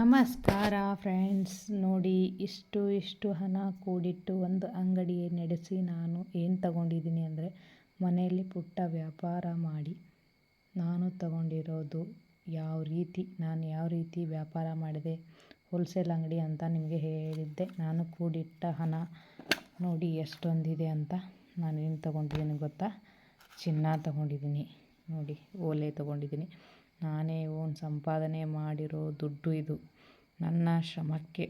ನಮಸ್ಕಾರ ಫ್ರೆಂಡ್ಸ್, ನೋಡಿ ಇಷ್ಟು ಇಷ್ಟು ಹಣ ಕೂಡಿಟ್ಟು ಒಂದು ಅಂಗಡಿ ನಡೆಸಿ ನಾನು ಏನು ತಗೊಂಡಿದ್ದೀನಿ ಅಂದರೆ ಮನೆಯಲ್ಲಿ ಪುಟ್ಟ ವ್ಯಾಪಾರ ಮಾಡಿ ನಾನು ತಗೊಂಡಿರೋದು ಯಾವ ರೀತಿ, ನಾನು ಯಾವ ರೀತಿ ವ್ಯಾಪಾರ ಮಾಡಿದೆ ಹೋಲ್ಸೇಲ್ ಅಂಗಡಿ ಅಂತ ನಿಮಗೆ ಹೇಳಿದ್ದೆ. ನಾನು ಕೂಡಿಟ್ಟ ಹಣ ನೋಡಿ ಎಷ್ಟೊಂದಿದೆ ಅಂತ ನಾನು ಏನು ತಗೊಂಡಿದ್ದೀನಿ ಗೊತ್ತಾ? ಚಿನ್ನ ತಗೊಂಡಿದ್ದೀನಿ, ನೋಡಿ ಓಲೆ ತಗೊಂಡಿದ್ದೀನಿ. ನಾನೇ ಓನ್ ಸಂಪಾದನೆ ಮಾಡಿರೋ ದುಡ್ಡು ಇದು. ನನ್ನ ಶ್ರಮಕ್ಕೆ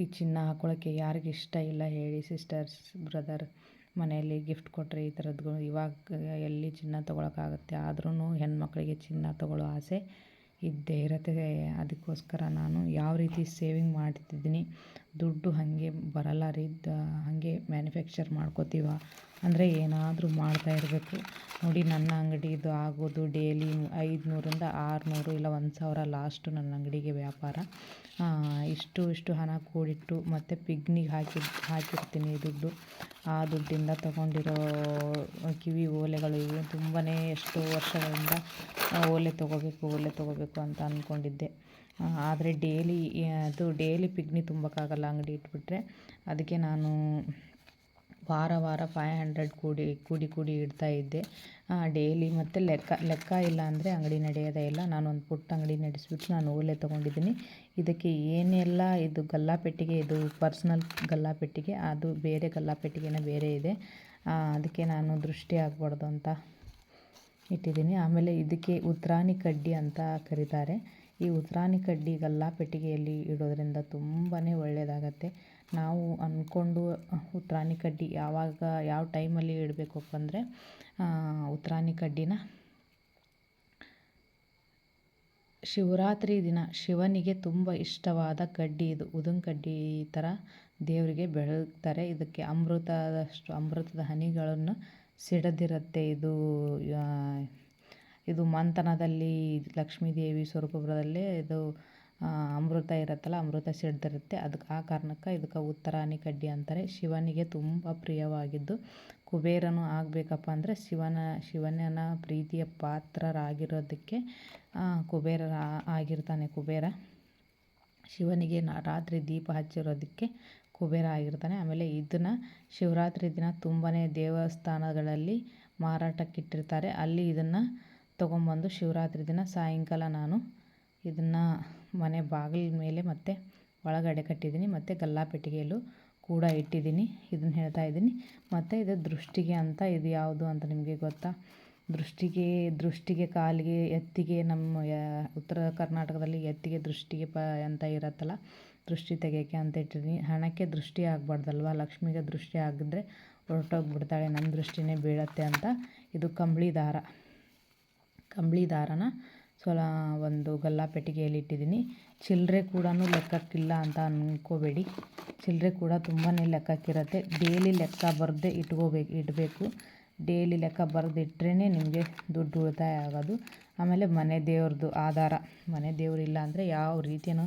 ಈ ಚಿನ್ನ ಹಾಕೊಳ್ಳೋಕ್ಕೆ ಯಾರಿಗೆ ಇಷ್ಟ ಇಲ್ಲ ಹೇಳಿ ಸಿಸ್ಟರ್ಸ್ ಬ್ರದರ್ ಮನೆಯಲ್ಲಿ ಗಿಫ್ಟ್ ಕೊಟ್ಟರೆ ಈ ಥರದ್ದು ಇವಾಗ ಎಲ್ಲಿ ಚಿನ್ನ ತೊಗೊಳಕ್ಕಾಗುತ್ತೆ? ಆದ್ರೂ ಹೆಣ್ಮಕ್ಳಿಗೆ ಚಿನ್ನ ತೊಗೊಳ್ಳೋ ಆಸೆ ಇದ್ದೇ ಇರುತ್ತೆ. ಅದಕ್ಕೋಸ್ಕರ ನಾನು ಯಾವ ರೀತಿ ಸೇವಿಂಗ್ ಮಾಡ್ತಿದ್ದೀನಿ ದುಡ್ಡು ಹಾಗೆ ಬರಲ್ಲ ರೀ ಹಾಗೆ ಮ್ಯಾನುಫ್ಯಾಕ್ಚರ್ ಮಾಡ್ಕೋತೀವ. ಅಂದರೆ ಏನಾದರೂ ಮಾಡ್ತಾ ಇರಬೇಕು. ನೋಡಿ ನನ್ನ ಅಂಗಡಿದು ಆಗೋದು ಡೇಲಿ ಐದುನೂರಿಂದ ಆರುನೂರು ಇಲ್ಲ ಒಂದು ಸಾವಿರ ಲಾಸ್ಟು ನನ್ನ ಅಂಗಡಿಗೆ ವ್ಯಾಪಾರ. ಇಷ್ಟು ಇಷ್ಟು ಹಣ ಕೂಡಿಟ್ಟು ಮತ್ತು ಪಿಗ್ನಿಗೆ ಹಾಕಿ, ಹಾಕಿರ್ತೀನಿ ದುಡ್ಡು. ಆ ದುಡ್ಡಿಂದ ತಗೊಂಡಿರೋ ಕಿವಿ ಓಲೆಗಳು ಇವೆ ತುಂಬಾ ಎಷ್ಟೋ ವರ್ಷಗಳಿಂದ ಓಲೆ ತೊಗೋಬೇಕು ಓಲೆ ತೊಗೋಬೇಕು ಅಂತ ಅಂದ್ಕೊಂಡಿದ್ದೆ ಆದರೆ ಡೇಲಿ ಅದು ಡೇಲಿ ಪಿಗ್ನಿ ತುಂಬಕ್ಕಾಗಲ್ಲ ಅಂಗಡಿ ಇಟ್ಬಿಟ್ರೆ. ಅದಕ್ಕೆ ನಾನು ವಾರ ವಾರ ಫೈವ್ ಹಂಡ್ರೆಡ್ ಕೂಡಿ ಕೂಡಿ ಕೂಡಿ ಇಡ್ತಾ ಇದ್ದೆ. ಡೇಲಿ ಮತ್ತು ಲೆಕ್ಕ ಲೆಕ್ಕ ಇಲ್ಲ ಅಂದರೆ ಅಂಗಡಿ ನಡೆಯೋದೇ ಇಲ್ಲ. ನಾನು ಒಂದು ಪುಟ್ಟ ಅಂಗಡಿ ನಡೆಸ್ಬಿಟ್ಟು ನಾನು ಓಲೆ ತೊಗೊಂಡಿದ್ದೀನಿ. ಇದಕ್ಕೆ ಏನೆಲ್ಲ ಇದು ಗಲ್ಲಾಪೆಟ್ಟಿಗೆ, ಇದು ಪರ್ಸ್ನಲ್ ಗಲ್ಲಾಪೆಟ್ಟಿಗೆ, ಅದು ಬೇರೆ ಗಲ್ಲಾಪೆಟ್ಟಿಗೆನೇ ಬೇರೆ ಇದೆ. ಅದಕ್ಕೆ ನಾನು ದೃಷ್ಟಿ ಆಗಬಾರ್ದು ಅಂತ ಇಟ್ಟಿದ್ದೀನಿ. ಆಮೇಲೆ ಇದಕ್ಕೆ ಉತ್ರಾಣಿ ಕಡ್ಡಿ ಅಂತ ಕರೀತಾರೆ. ಈ ಉತ್ರಾಣಿ ಕಡ್ಡಿ ಗಲ್ಲಾಪೆಟ್ಟಿಗೆಯಲ್ಲಿ ಇಡೋದರಿಂದ ತುಂಬಾ ಒಳ್ಳೆಯದಾಗತ್ತೆ ನಾವು ಅಂದ್ಕೊಂಡು ಉತ್ರಾಣಿ ಕಡ್ಡಿ ಯಾವಾಗ, ಯಾವ ಟೈಮಲ್ಲಿ ಇಡಬೇಕಪ್ಪ ಅಂದರೆ ಉತ್ರಾಣಿ ಕಡ್ಡಿನ ಶಿವರಾತ್ರಿ ದಿನ ಶಿವನಿಗೆ ತುಂಬ ಇಷ್ಟವಾದ ಕಡ್ಡಿ ಇದು. ಉದನ್ ಕಡ್ಡಿ ಥರ ದೇವರಿಗೆ ಬೆಳಗ್ತಾರೆ. ಇದಕ್ಕೆ ಅಮೃತದಷ್ಟು, ಅಮೃತದ ಹನಿಗಳನ್ನು ಸಿಡದಿರುತ್ತೆ. ಇದು ಇದು ಮಂಥನದಲ್ಲಿ ಲಕ್ಷ್ಮೀದೇವಿ ಸ್ವರೂಪದಲ್ಲಿ ಇದು ಅಮೃತ ಇರುತ್ತಲ್ಲ, ಅಮೃತ ಸಿಡ್ದಿರುತ್ತೆ. ಅದಕ್ಕೆ ಆ ಕಾರಣಕ್ಕೆ ಇದಕ್ಕೆ ಉತ್ತರಾಣಿ ಕಡ್ಡಿ ಅಂತಾರೆ. ಶಿವನಿಗೆ ತುಂಬ ಪ್ರಿಯವಾಗಿದ್ದು, ಕುಬೇರನು ಆಗಬೇಕಪ್ಪ ಅಂದರೆ ಶಿವನ ಶಿವನ ಪ್ರೀತಿಯ ಪಾತ್ರರಾಗಿರೋದಕ್ಕೆ ಕುಬೇರ ಆಗಿರ್ತಾನೆ ಕುಬೇರ. ಶಿವನಿಗೆ ರಾತ್ರಿ ದೀಪ ಹಚ್ಚಿರೋದಕ್ಕೆ ಕುಬೇರ ಆಗಿರ್ತಾನೆ. ಆಮೇಲೆ ಇದನ್ನು ಶಿವರಾತ್ರಿ ದಿನ ತುಂಬಾ ದೇವಸ್ಥಾನಗಳಲ್ಲಿ ಮಾರಾಟಕ್ಕಿಟ್ಟಿರ್ತಾರೆ. ಅಲ್ಲಿ ಇದನ್ನು ತೊಗೊಂಬಂದು ಶಿವರಾತ್ರಿ ದಿನ ಸಾಯಂಕಾಲ ನಾನು ಇದನ್ನು ಮನೆ ಬಾಗಿಲ ಮೇಲೆ ಮತ್ತು ಒಳಗಡೆ ಕಟ್ಟಿದ್ದೀನಿ. ಮತ್ತು ಗಲ್ಲಾಪೆಟ್ಟಿಗೆಯಲ್ಲೂ ಕೂಡ ಇಟ್ಟಿದ್ದೀನಿ. ಇದನ್ನು ಹೇಳ್ತಾ ಇದ್ದೀನಿ. ಮತ್ತು ಇದು ದೃಷ್ಟಿಗೆ ಅಂತ, ಇದು ಯಾವುದು ಅಂತ ನಿಮಗೆ ಗೊತ್ತಾ? ದೃಷ್ಟಿಗೆ ದೃಷ್ಟಿಗೆ ಕಾಲಿಗೆ, ಎತ್ತಿಗೆ ನಮ್ಮ ಉತ್ತರ ಕರ್ನಾಟಕದಲ್ಲಿ ಎತ್ತಿಗೆ ದೃಷ್ಟಿಗೆ ಪ, ಅಂತ ಇರುತ್ತಲ್ಲ? ದೃಷ್ಟಿ ತೆಗೆಯೋಕ್ಕೆ ಅಂತ ಇಟ್ಟಿದ್ದೀನಿ ಹಣಕ್ಕೆ ದೃಷ್ಟಿ ಆಗಬಾರ್ದಲ್ವ? ಲಕ್ಷ್ಮಿಗೆ ದೃಷ್ಟಿ ಆಗಿದ್ರೆ ಹೊರಟೋಗ್ಬಿಡ್ತಾಳೆ ನಮ್ಮ ದೃಷ್ಟಿನೇ ಬೀಳತ್ತೆ ಅಂತ. ಇದು ಕಂಬಳಿ ದಾರ. ಕಂಬಳಿ ದಾರನ ಸ್ವಲ ಒಂದು ಗಲ್ಲಾಪೆಟ್ಟಿಗೆಯಲ್ಲಿ ಇಟ್ಟಿದ್ದೀನಿ ಚಿಲ್ಲರೆ ಕೂಡ ಲೆಕ್ಕಕ್ಕಿಲ್ಲ ಅಂತ ಅಂದ್ಕೋಬೇಡಿ ಚಿಲ್ಲರೆ ಕೂಡ ತುಂಬಾ ಲೆಕ್ಕಕ್ಕಿರುತ್ತೆ. ಡೇಲಿ ಲೆಕ್ಕ ಬರದೆ ಇಟ್ಕೋಬೇಕು, ಇಡಬೇಕು. ಡೇಲಿ ಲೆಕ್ಕ ಬರೆದಿಟ್ರೇ ನಿಮಗೆ ದುಡ್ಡು ಉಳಿತಾಯ ಆಗೋದು. ಆಮೇಲೆ ಮನೆ ದೇವ್ರದ್ದು ಆಧಾರ. ಮನೆ ದೇವರಿಲ್ಲ ಅಂದರೆ ಯಾವ ರೀತಿಯೂ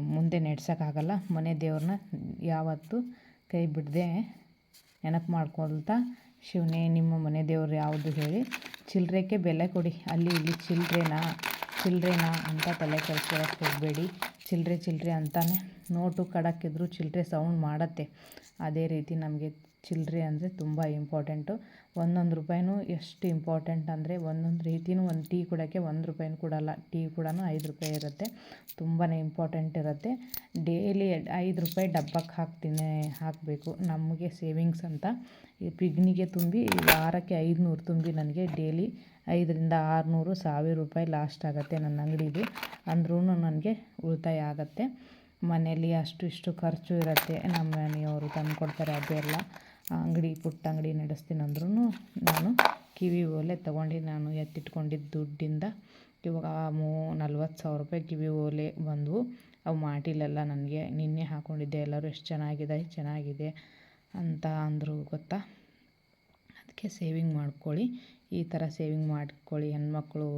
ಮುಂದೆ ನೆಡ್ಸೋಕ್ಕಾಗಲ್ಲ. ಮನೆ ದೇವ್ರನ್ನ ಯಾವತ್ತೂ ಕೈ ಬಿಡದೆ ನೆನಪು ಮಾಡ್ಕೊಳ್ತಾ ಶಿವನೇ, ನಿಮ್ಮ ಮನೆ ದೇವ್ರು ಯಾವುದು ಹೇಳಿ ಚಿಲ್ಲರೆಗೆ ಬೆಲೆ ಕೊಡಿ. ಅಲ್ಲಿ ಇಲ್ಲಿ ಚಿಲ್ಲರೆನಾ ಚಿಲ್ಲರೆನಾ ಅಂತ ತಲೆ ಕೆಲಸ ಹೋಗಬೇಡಿ. ಚಿಲ್ಲರೆ ಚಿಲ್ಲರೆ ಅಂತಾನೆ. ನೋಟು ಕಡಕ್ಕಿದ್ರೂ ಚಿಲ್ಲರೆ ಸೌಂಡ್ ಮಾಡುತ್ತೆ. ಅದೇ ರೀತಿ ನಮಗೆ ಚಿಲ್ಲರೆ ಅಂದರೆ ತುಂಬ ಇಂಪಾರ್ಟೆಂಟು ಒಂದೊಂದು ರೂಪಾಯಿನೂ ಎಷ್ಟು ಇಂಪಾರ್ಟೆಂಟ್ ಅಂದರೆ ಒಂದೊಂದು ರೀತಿಯೂ ಒಂದು ಟೀ ಕೊಡೋಕ್ಕೆ ಒಂದು ರೂಪಾಯಿನೂ ಕೊಡಲ್ಲ. ಟೀ ಕೂಡ ಐದು ರೂಪಾಯಿ ಇರುತ್ತೆ. ತುಂಬಾ ಇಂಪಾರ್ಟೆಂಟ್ ಇರುತ್ತೆ. ಡೇಲಿ ಐದು ರೂಪಾಯಿ ಡಬ್ಬಕ್ಕೆ ಹಾಕ್ತೀನಿ, ಹಾಕಬೇಕು. ನಮಗೆ ಸೇವಿಂಗ್ಸ್ ಅಂತ ಈ ಪಿಗ್ನಿಗೆ ತುಂಬಿ ವಾರಕ್ಕೆ ಐದುನೂರು ತುಂಬಿ ನನಗೆ ಡೇಲಿ ಐದರಿಂದ ಆರುನೂರು ಸಾವಿರ ರೂಪಾಯಿ ಲಾಸ್ಟ್ ಆಗುತ್ತೆ ನನ್ನ ಅಂಗಡಿದು ಅಂದ್ರೂ ನನಗೆ ಉಳಿತಾಯ ಆಗುತ್ತೆ. ಮನೆಯಲ್ಲಿ ಅಷ್ಟು ಇಷ್ಟು ಖರ್ಚು ಇರುತ್ತೆ. ನಮ್ಮ ಮನೆಯವರು ತಂದು ಕೊಡ್ತಾರೆ ಅದೆಲ್ಲ ಅಂಗಡಿ, ಪುಟ್ಟ ಅಂಗಡಿ ನಡೆಸ್ತೀನಿ ಅಂದ್ರೂ ನಾನು ಕಿವಿ ಓಲೆ ತೊಗೊಂಡು ನಾನು ಎತ್ತಿಟ್ಕೊಂಡಿದ್ದ ದುಡ್ಡಿಂದ ಇವಾಗ ಮೂ ನಲ್ವತ್ತು ಸಾವಿರ ರೂಪಾಯಿ ಕಿವಿ ಓಲೆ ಬಂದವು. ಅವು ಮಾಡಿಲ್ಲಲ್ಲ ನನಗೆ ನಿನ್ನೆ ಹಾಕ್ಕೊಂಡಿದ್ದೆ ಎಲ್ಲರೂ ಎಷ್ಟು ಚೆನ್ನಾಗಿದೆ ಚೆನ್ನಾಗಿದೆ ಅಂತ ಅಂದರು ಗೊತ್ತಾ? ಅದಕ್ಕೆ ಸೇವಿಂಗ್ ಮಾಡ್ಕೊಳ್ಳಿ. ಈ ಥರ ಸೇವಿಂಗ್ ಮಾಡ್ಕೊಳ್ಳಿ. ಹೆಣ್ಮಕ್ಳು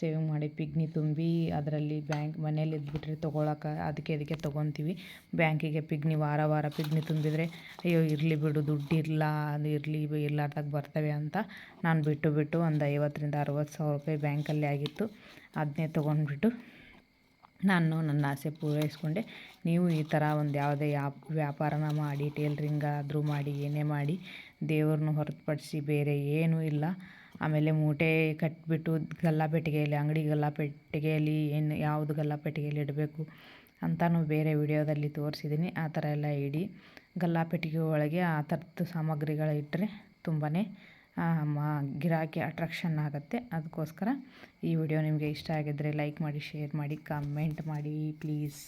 ಸೇವಿಂಗ್ ಮಾಡಿ ಪಿಗ್ನಿ ತುಂಬಿ ಅದರಲ್ಲಿ ಬ್ಯಾಂಕ್ ಮನೇಲಿ ಇದ್ಬಿಟ್ರೆ ತೊಗೊಳಕ್ಕೆ ಅದಕ್ಕೆ ಇದಕ್ಕೆ ತೊಗೊತೀವಿ. ಬ್ಯಾಂಕಿಗೆ ಪಿಗ್ನಿ ವಾರ ವಾರ ಪಿಗ್ನಿ ತುಂಬಿದರೆ, ಅಯ್ಯೋ, ಇರಲಿ ಬಿಡು ದುಡ್ಡು ಇರಲ್ಲ ಅದು ಇರಲಿ ಇರ್ಲಾರ್ದಾಗ ಬರ್ತವೆ ಅಂತ ನಾನು ಬಿಟ್ಟು ಬಿಟ್ಟು ಒಂದು ಐವತ್ತರಿಂದ ಅರವತ್ತು ಸಾವಿರ ರೂಪಾಯಿ ಬ್ಯಾಂಕಲ್ಲಿ ಆಗಿತ್ತು. ಅದನ್ನೇ ತೊಗೊಂಡ್ಬಿಟ್ಟು ನಾನು ನನ್ನ ಆಸೆ ಪೂರೈಸ್ಕೊಂಡೆ. ನೀವು ಈ ಥರ ಒಂದು ಯಾವುದೇ ಯಾಪ್ ವ್ಯಾಪಾರನ ಮಾಡಿ, ಟೇಲ್ರಿಂಗ್ ಆದರೂ ಮಾಡಿ, ಏನೇ ಮಾಡಿ ದೇವ್ರನ್ನ ಹೊರತುಪಡಿಸಿ ಬೇರೆ ಏನೂ ಇಲ್ಲ. ಆಮೇಲೆ ಮೂಟೆ ಕಟ್ಟಿಬಿಟ್ಟು ಗಲ್ಲಾಪೆಟ್ಟಿಗೆಯಲ್ಲಿ ಅಂಗಡಿ ಗಲ್ಲಾಪೆಟ್ಟಿಗೆಯಲ್ಲಿ ಏನು ಯಾವುದು ಗಲ್ಲಾಪೆಟ್ಟಿಗೆಯಲ್ಲಿ ಇಡಬೇಕು ಅಂತಲೂ ಬೇರೆ ವಿಡಿಯೋದಲ್ಲಿ ತೋರಿಸಿದ್ದೀನಿ. ಆ ಥರ ಎಲ್ಲ ಇಡಿ. ಗಲ್ಲಾಪೆಟ್ಟಿಗೆ ಒಳಗೆ ಆ ಥರದ್ದು ಸಾಮಗ್ರಿಗಳು ಇಟ್ಟರೆ ತುಂಬಾ ಮಾ, ಗಿರಾಕಿ ಅಟ್ರಾಕ್ಷನ್ ಆಗುತ್ತೆ. ಅದಕ್ಕೋಸ್ಕರ ಈ ವಿಡಿಯೋ ನಿಮಗೆ ಇಷ್ಟ ಆಗಿದ್ದರೆ ಲೈಕ್ ಮಾಡಿ, ಶೇರ್ ಮಾಡಿ ಕಮೆಂಟ್ ಮಾಡಿ ಪ್ಲೀಸ್